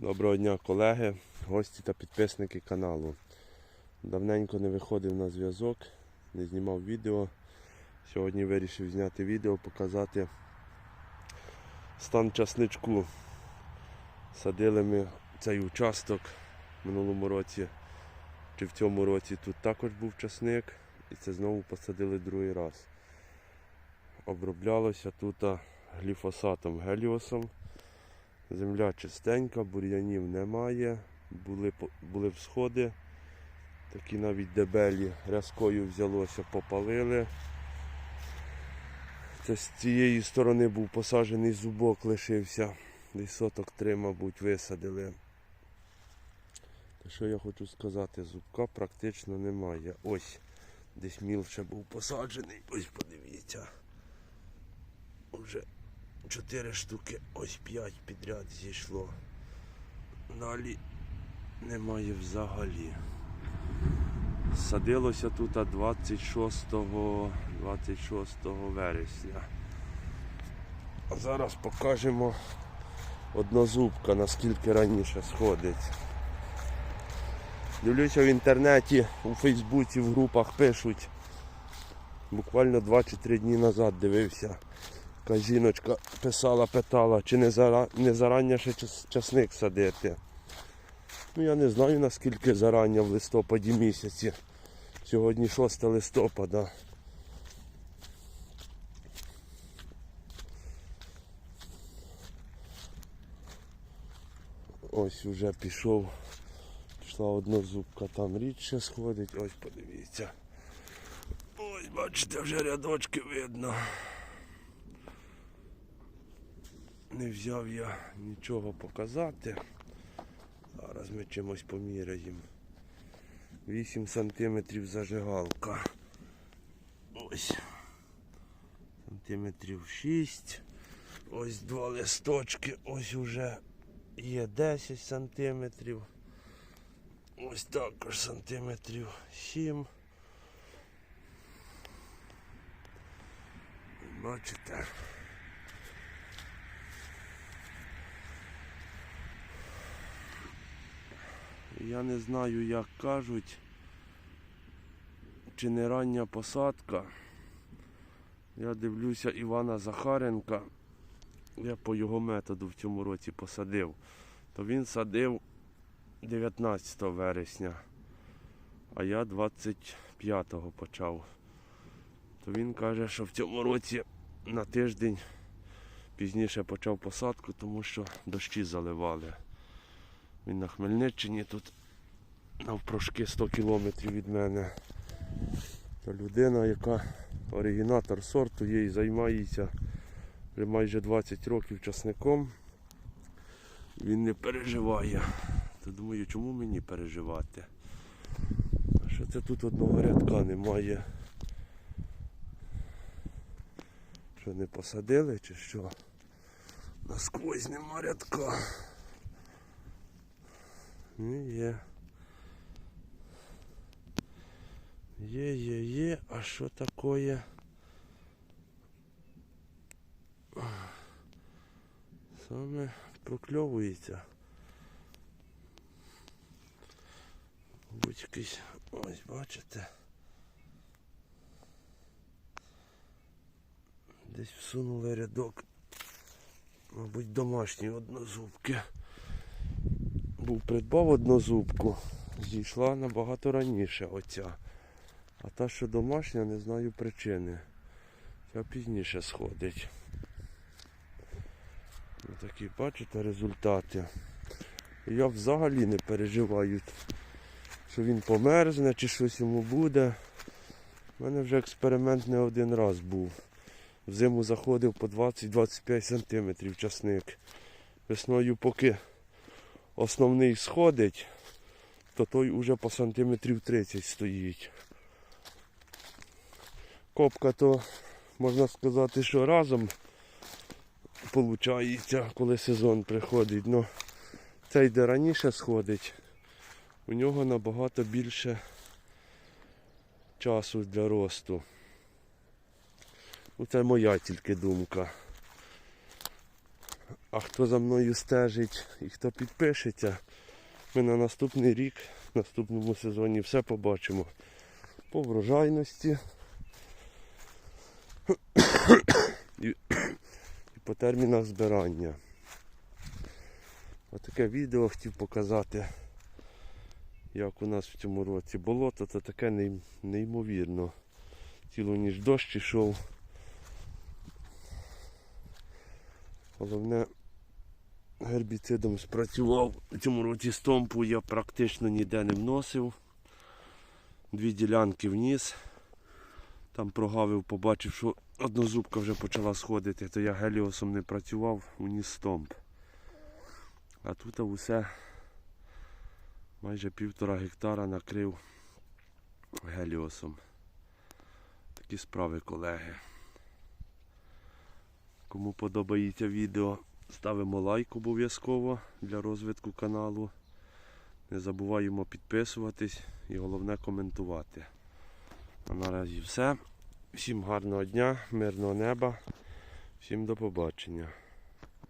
Доброго дня, колеги, гості та підписники каналу. Давненько не виходив на зв'язок, не знімав відео. Сьогодні вирішив зняти відео, показати стан часничку. Садили ми цей участок в минулому році чи в цьому році тут також був часник і це знову посадили другий раз. Оброблялося тут гліфосатом геліосом. Земля чистенька, бур'янів немає, були, були всходи, такі навіть дебелі, рязкою взялося, попалили. Це з цієї сторони був посаджений зубок, лишився. Десь соток три, мабуть, висадили. Та що я хочу сказати, зубка практично немає. Ось десь міл ще був посаджений, ось подивіться. Уже Чотири штуки, ось п'ять підряд зійшло. Далі немає взагалі. Садилося тут 26, 26 вересня. А зараз покажемо однозубка, наскільки раніше сходить. Дивлюся в інтернеті, у Фейсбуці, в групах пишуть. Буквально 2 чи 3 дні назад дивився. Яка жіночка писала, питала, чи не, зара... не зарання ще час- часник садити. Ну я не знаю наскільки зарання в листопаді місяці. Сьогодні 6 листопада. Ось уже пішов. Пішла однозубка, там рідше сходить, ось подивіться. Ось бачите, вже рядочки видно. Не взяв я нічого показати. Зараз ми чимось поміряємо. 8 сантиметрів зажигалка. Ось. Сантиметрів 6. Ось два листочки. Ось уже є 10 сантиметрів. Ось також сантиметрів 7. Бачите? Я не знаю, як кажуть, чи не рання посадка. Я дивлюся Івана Захаренка. Я по його методу в цьому році посадив. То він садив 19 вересня, а я 25-го почав. То він каже, що в цьому році на тиждень пізніше почав посадку, тому що дощі заливали. Він на Хмельниччині тут навпрошки 100 кілометрів від мене. Та людина, яка оригінатор сорту і займається вже майже 20 років часником. Він не переживає. То думаю, чому мені переживати? А що це тут одного рядка немає? Що не посадили чи що? Насквозь нема рядка. Ну, є. Є, є, є. А що таке? Саме прокльовується. Будь якийсь. Ось бачите. Десь всунули рядок. Мабуть, домашні однозубки був придбав однозубку, зійшла набагато раніше оця. А та, що домашня, не знаю причини. Ця пізніше сходить. Ось такі, бачите, результати. Я взагалі не переживаю, що він померзне чи щось йому буде. У мене вже експеримент не один раз був. Взиму заходив по 20-25 см часник. Весною поки основний сходить, то той уже по сантиметрів 30 стоїть. Копка то можна сказати, що разом виходить, коли сезон приходить. Но цей де раніше сходить, у нього набагато більше часу для росту. Ну, Це моя тільки думка. А хто за мною стежить і хто підпишеться, ми на наступний рік, в наступному сезоні все побачимо по врожайності і, по термінах збирання. Отаке відео хотів показати, як у нас в цьому році болото, це таке неймовірно. Цілу ніч дощ ішов. Головне, гербіцидом спрацював. У цьому році стомпу я практично ніде не вносив. Дві ділянки вніс. Там прогавив, побачив, що однозубка вже почала сходити, то я геліосом не працював, уніс стомп. А тут усе майже півтора гектара накрив геліосом. Такі справи, колеги. Кому подобається відео, ставимо лайк обов'язково для розвитку каналу. Не забуваємо підписуватись і головне коментувати. А наразі все. Всім гарного дня, мирного неба, всім до побачення.